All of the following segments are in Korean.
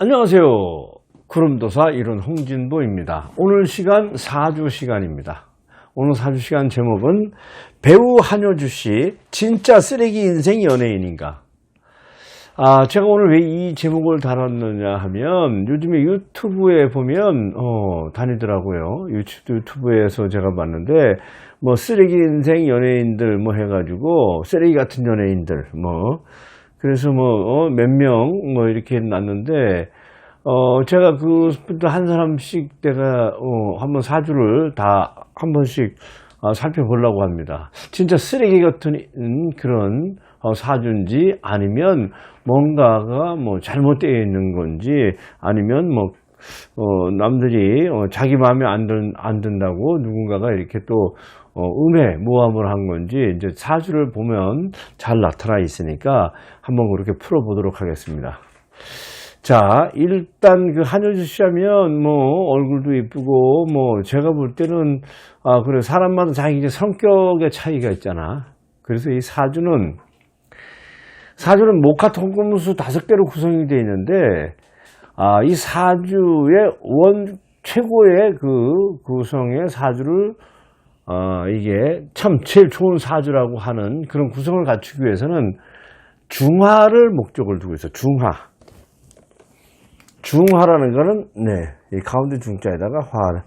안녕하세요. 구름도사 이론 홍진보입니다. 오늘 시간 4주 시간입니다. 오늘 4주 시간 제목은 배우 한효주 씨 진짜 쓰레기 인생 연예인인가? 아, 제가 오늘 왜 이 제목을 다뤘느냐 하면 요즘에 유튜브에 보면 어, 다니더라고요. 유튜브, 유튜브에서 제가 봤는데 뭐 쓰레기 인생 연예인들 뭐 해가지고 쓰레기 같은 연예인들 뭐 그래서 뭐 몇명뭐 이렇게 났는데 어 제가 그한 사람씩 내가 어 한번 사주를 다 한 번씩 어, 살펴보려고 합니다. 진짜 쓰레기 같은 음, 그런 어, 사주인지 아니면 뭔가가 뭐 잘못되어 있는 건지 아니면 뭐 어, 남들이 어, 자기 마음에 안, 든, 안 든다고 누군가가 이렇게 또 어, 음해 모함을 한 건지 이제 사주를 보면 잘 나타나 있으니까 한번 그렇게 풀어 보도록 하겠습니다. 자, 일단 그 한효주 씨 하면 뭐 얼굴도 이쁘고 뭐 제가 볼 때는 아, 그래 사람마다 자기 이제 성격의 차이가 있잖아. 그래서 이 사주는 사주는 목화 통금수 다섯 개로 구성이 되어 있는데 아, 이 사주의 원 최고의 그 구성의 사주를 어, 이게 참 제일 좋은 사주라고 하는 그런 구성을 갖추기 위해서는 중화를 목적을 두고 있어. 중화. 중화라는 거는 네, 이 가운데 중자에다가 화.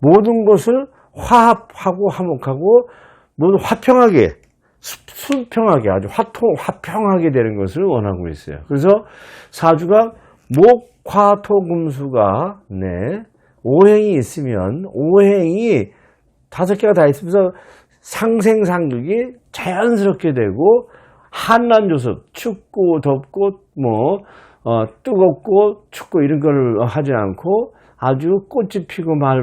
모든 것을 화합하고 화목하고 모두 화평하게 수- 수평하게 아주 화통 화평하게 되는 것을 원하고 있어요. 그래서 사주가 목 화 토 금수가 네 오행이 있으면 오행이 다섯 개가 다 있으면서 상생상극이 자연스럽게 되고 한난조습 춥고 덥고 뭐 어, 뜨겁고 춥고 이런 걸 하지 않고 아주 꽃이 피고 말,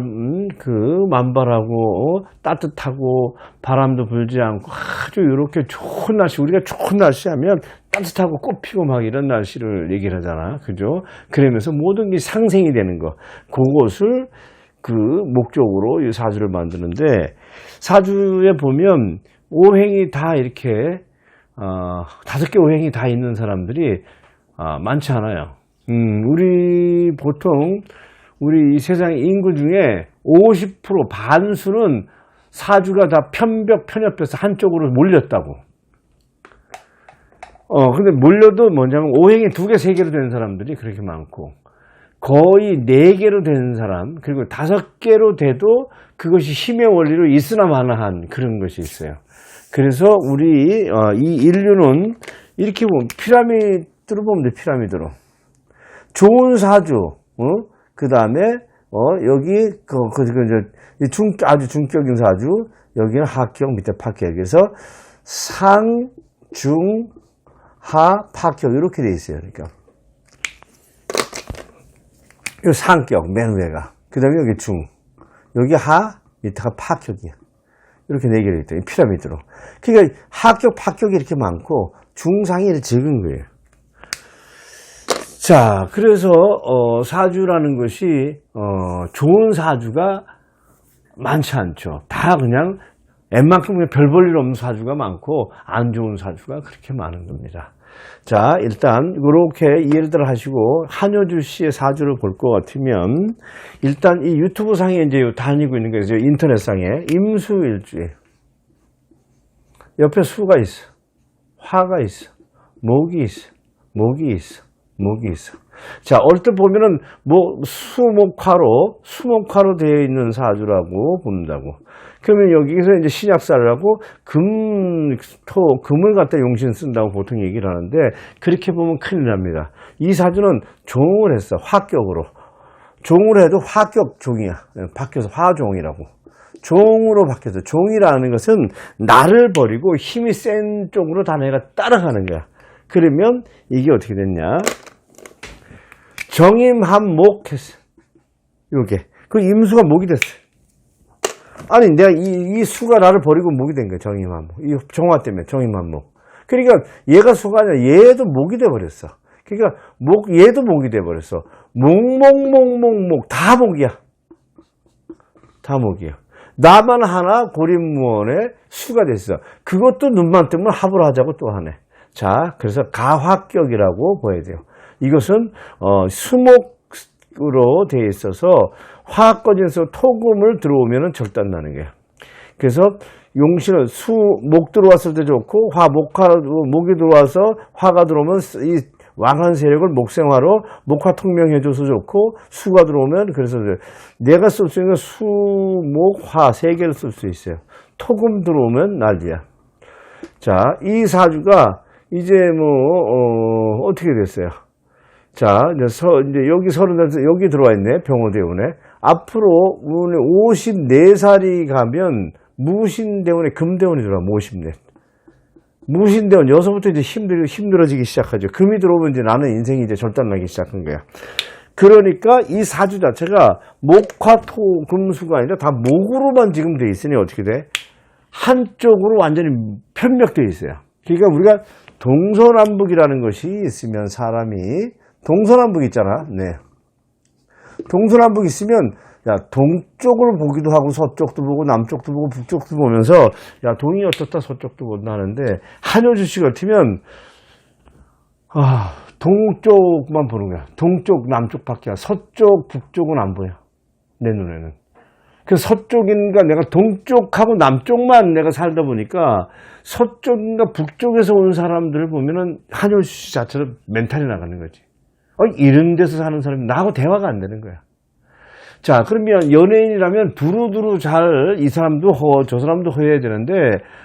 그 만발하고 어, 따뜻하고 바람도 불지 않고 아주 이렇게 좋은 날씨 우리가 좋은 날씨 하면 따뜻하고 꽃 피고 막 이런 날씨를 얘기를 하잖아. 그죠? 그러면서 모든 게 상생이 되는 거. 그것을 그 목적으로 이 사주를 만드는데 사주에 보면 오행이 다 이렇게 어, 다섯 개 오행이 다 있는 사람들이 아, 많지 않아요. 음, 우리 보통 우리 이 세상 인구 중에 50% 반수는 사주가 다 편벽 편협해서 한쪽으로 몰렸다고. 어, 근데 몰려도 뭐냐면 오행이 두 개, 세 개로 된 사람들이 그렇게 많고 거의 네 개로 된 사람 그리고 다섯 개로 돼도 그것이 힘의 원리로 있으나 마나한 그런 것이 있어요. 그래서 우리 어, 이 인류는 이렇게 보면 피라미드로 보면 돼 피라미드로 좋은 사주 그 다음에 어, 여기 그, 그, 그, 이제 중, 아주 중격인 사주 여기는 하격 밑에 파격 그래서 상, 중, 하, 파격 이렇게 돼 있어요. 그러니까 요 상격 맨 위가 그 다음에 여기 중 여기 하 밑에가 파격이야. 이렇게 네 개로 있다. 피라미드로. 그러니까 하격, 파격이 이렇게 많고 중상이 이렇게 적은 거예요. 자, 그래서 어, 사주라는 것이 어, 좋은 사주가 많지 않죠. 다 그냥 웬만큼 그냥 별 볼일 없는 사주가 많고 안 좋은 사주가 그렇게 많은 겁니다. 자, 일단 이렇게 이해를 하시고 한효주 씨의 사주를 볼 것 같으면 일단 이 유튜브 상에 이제 다니고 있는 거죠. 인터넷 상에 임수일주에 옆에 수가 있어. 화가 있어. 목이 있어. 목이 있어. 목이 있어. 자, 얼핏 보면은 뭐 수목화로 수목화로 되어 있는 사주라고 본다고. 그러면 여기서 이제 신약사를 하고 금, 토, 금을 갖다 용신 쓴다고 보통 얘기를 하는데 그렇게 보면 큰일 납니다. 이 사주는 종을 했어. 화격으로. 종을 해도 화격 종이야. 바뀌어서 화종이라고. 종으로 바뀌어서 종이라는 것은 나를 버리고 힘이 센 쪽으로 다 내가 따라가는 거야. 그러면 이게 어떻게 됐냐? 정임한 목 했어. 요게. 그 임수가 목이 됐어. 아니, 내가 이, 이 수가 나를 버리고 목이 된 거야, 정임한 목. 이 정화 때문에, 정임한 목. 그러니까 얘가 수가 아니라 얘도 목이 돼버렸어. 그러니까 목, 얘도 목이 돼버렸어. 목 목 목 목 목 다 목이야. 다 목이야. 나만 하나 고립무원의 수가 됐어. 그것도 눈만 뜨면 합을 하자고 또 하네. 자, 그래서 가화격이라고 보여야 돼요. 이것은 어, 수목으로 되어 있어서 화학거진에서 토금을 들어오면 절단 나는 거예요. 그래서 용신은 수, 목 들어왔을 때 좋고, 화, 목화, 목이 들어와서 화가 들어오면 이 왕한 세력을 목생화로 목화 통명해줘서 좋고, 수가 들어오면 그래서 내가 쓸 수 있는 수, 목, 화 세 개를 쓸 수 있어요. 토금 들어오면 난리야. 자, 이 사주가 이제 뭐, 어, 어떻게 됐어요? 자, 이제, 서, 이제 여기 서른 살, 여기 들어와 있네, 병호대운에. 앞으로 54살이 가면 무신대운에 금대운이 들어와, 54. 무신대운, 여기서부터 이제 힘들, 힘들어지기 시작하죠. 금이 들어오면 이제 나는 인생이 이제 절단나기 시작한 거야. 그러니까 이 사주 자체가 목화 토 금수가 아니라 다 목으로만 지금 돼 있으니 어떻게 돼? 한쪽으로 완전히 편벽되어 있어요. 그러니까 우리가 동서남북이라는 것이 있으면 사람이 동서남북 있잖아. 네. 동서남북 있으면 야 동쪽을 보기도 하고 서쪽도 보고 남쪽도 보고 북쪽도 보면서 야 동이 어떻다 서쪽도 본다 하는데 한효주 씨 같으면 아 동쪽만 보는 거야. 동쪽 남쪽밖에 안 서쪽 북쪽은 안 보여. 내 눈에는. 그 서쪽인가 내가 동쪽하고 남쪽만 내가 살다 보니까 서쪽인가 북쪽에서 온 사람들을 보면은 한효주 씨 자체로 멘탈이 나가는 거지. 어, 이런 데서 사는 사람이 나하고 대화가 안 되는 거야. 자, 그러면 연예인이라면 두루두루 잘 이 사람도 허, 저 사람도 허해야 되는데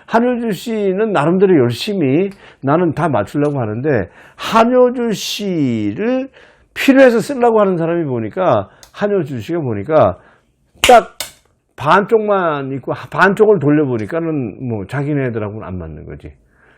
한효주 씨는 나름대로 열심히 나는 다 맞추려고 하는데 한효주 씨를 필요해서 쓰려고 하는 사람이 보니까 한효주 씨가 보니까 딱 반쪽만 있고 반쪽을 돌려보니까는 뭐 자기네들하고는 안 맞는 거지.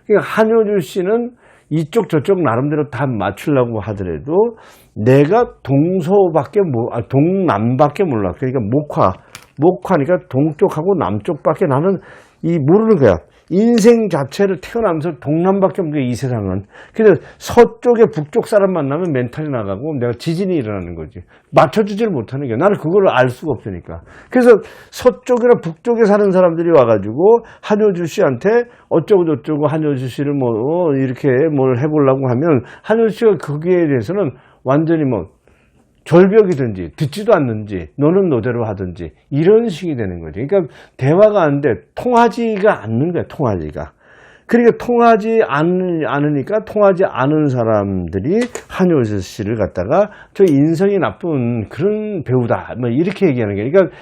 그러니까 한효주 씨는 이쪽 저쪽 나름대로 다 맞추려고 하더라도 내가 동서밖에 모, 아, 동남밖에 몰라. 그러니까 목화, 목화니까 동쪽하고 남쪽밖에 나는 이 모르는 거야. 인생 자체를 태어나면서 동남밖에 없는 게 이 세상은. 그래서 서쪽에 북쪽 사람 만나면 멘탈이 나가고 내가 지진이 일어나는 거지. 맞춰주지를 못하는 게 나는 그걸 알 수가 없으니까. 그래서 서쪽이나 북쪽에 사는 사람들이 와가지고 한효주 씨한테 어쩌고 저쩌고 한효주 씨를 뭐 이렇게 뭘 해보려고 하면 한효주 씨가 거기에 대해서는 완전히 뭐 절벽이든지 듣지도 않는지 너는 너대로 하든지 이런 식이 되는 거지. 그러니까 대화가 안 돼. 통하지가 않는 거야. 통하지가. 그러니까 통하지 않, 않으니까 통하지 않은 사람들이 한효주 씨를 갖다가 저 인성이 나쁜 그런 배우다. 뭐 이렇게 얘기하는 게. 그러니까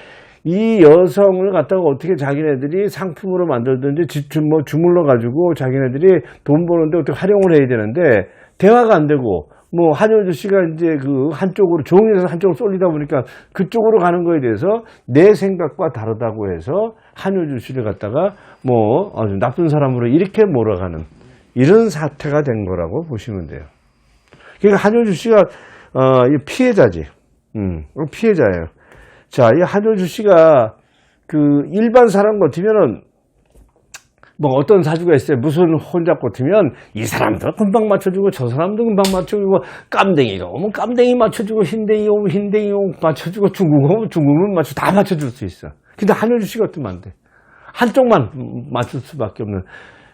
이 여성을 갖다가 어떻게 자기네들이 상품으로 만들든지 주, 뭐 주물러 가지고 자기네들이 돈 버는데 어떻게 활용을 해야 되는데 대화가 안 되고 뭐 한효주 씨가 이제 그 한쪽으로 종이에서 한쪽으로 쏠리다 보니까 그쪽으로 가는 거에 대해서 내 생각과 다르다고 해서 한효주 씨를 갖다가 뭐 아주 나쁜 사람으로 이렇게 몰아가는 이런 사태가 된 거라고 보시면 돼요. 그러니까 한효주 씨가 어, 이 피해자지. 음, 피해자예요. 자, 이 한효주 씨가 그 일반 사람 같으면은 뭐 어떤 사주가 있어요. 무슨 혼자 꽂으면 이 사람도 금방 맞춰주고 저 사람도 금방 맞춰주고 깜댕이도 오면 깜댕이 맞춰주고 흰댕이 오면 흰댕이 오면 맞춰주고 중국 오면 중국은 맞춰 다 맞춰줄 수 있어. 근데 한효주 씨 같으면 안 돼. 한쪽만 맞출 수밖에 없는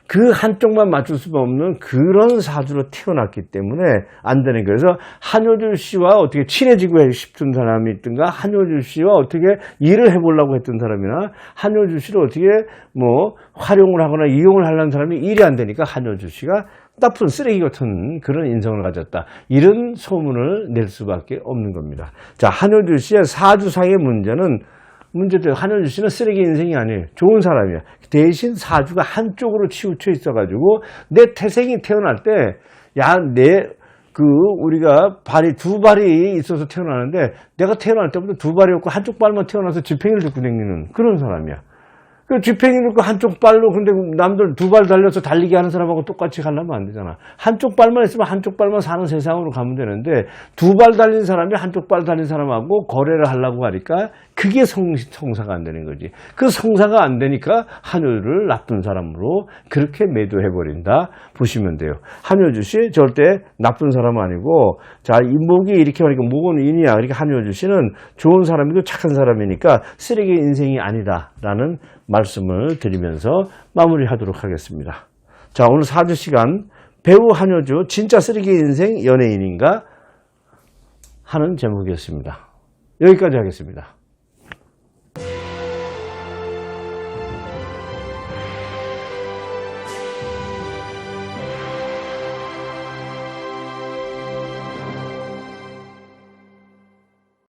그 한쪽만 맞출 수밖에 없는 그런 사주로 태어났기 때문에 안 되는 거예요. 그래서 한효주 씨와 어떻게 친해지고 싶은 사람이 있든가 한효주 씨와 어떻게 일을 해보려고 했던 사람이나 한효주 씨를 어떻게 뭐 활용을 하거나 이용을 하려는 사람이 일이 안 되니까 한효주 씨가 나쁜 쓰레기 같은 그런 인성을 가졌다. 이런 소문을 낼 수밖에 없는 겁니다. 자, 한효주 씨의 사주상의 문제는 문제도 한효주 씨는 쓰레기 인생이 아니에요. 좋은 사람이야. 대신 사주가 한쪽으로 치우쳐 있어가지고 내 태생이 태어날 때, 야, 내, 그, 우리가 발이, 두 발이 있어서 태어나는데 내가 태어날 때부터 두 발이 없고 한쪽 발만 태어나서 지팽이를 들고 다니는 그런 사람이야. 그 쥐팽이를 그 한쪽 발로 근데 남들 두 발 달려서 달리기 하는 사람하고 똑같이 가려면 안 되잖아. 한쪽 발만 있으면 한쪽 발만 사는 세상으로 가면 되는데 두 발 달린 사람이 한쪽 발 달린 사람하고 거래를 하려고 하니까 그게 성, 성사가 안 되는 거지. 그 성사가 안 되니까 한효를 나쁜 사람으로 그렇게 매도해 버린다 보시면 돼요. 한효주 씨 절대 나쁜 사람 아니고 자, 이 목이 이렇게 하니까 목은 인이야. 그러니까 한효주 씨는 좋은 사람이고 착한 사람이니까 쓰레기 인생이 아니다라는 말씀을 드리면서 마무리하도록 하겠습니다. 자 오늘 4주 시간 배우 한효주 진짜 쓰레기 인생 연예인인가 하는 제목이었습니다. 여기까지 하겠습니다.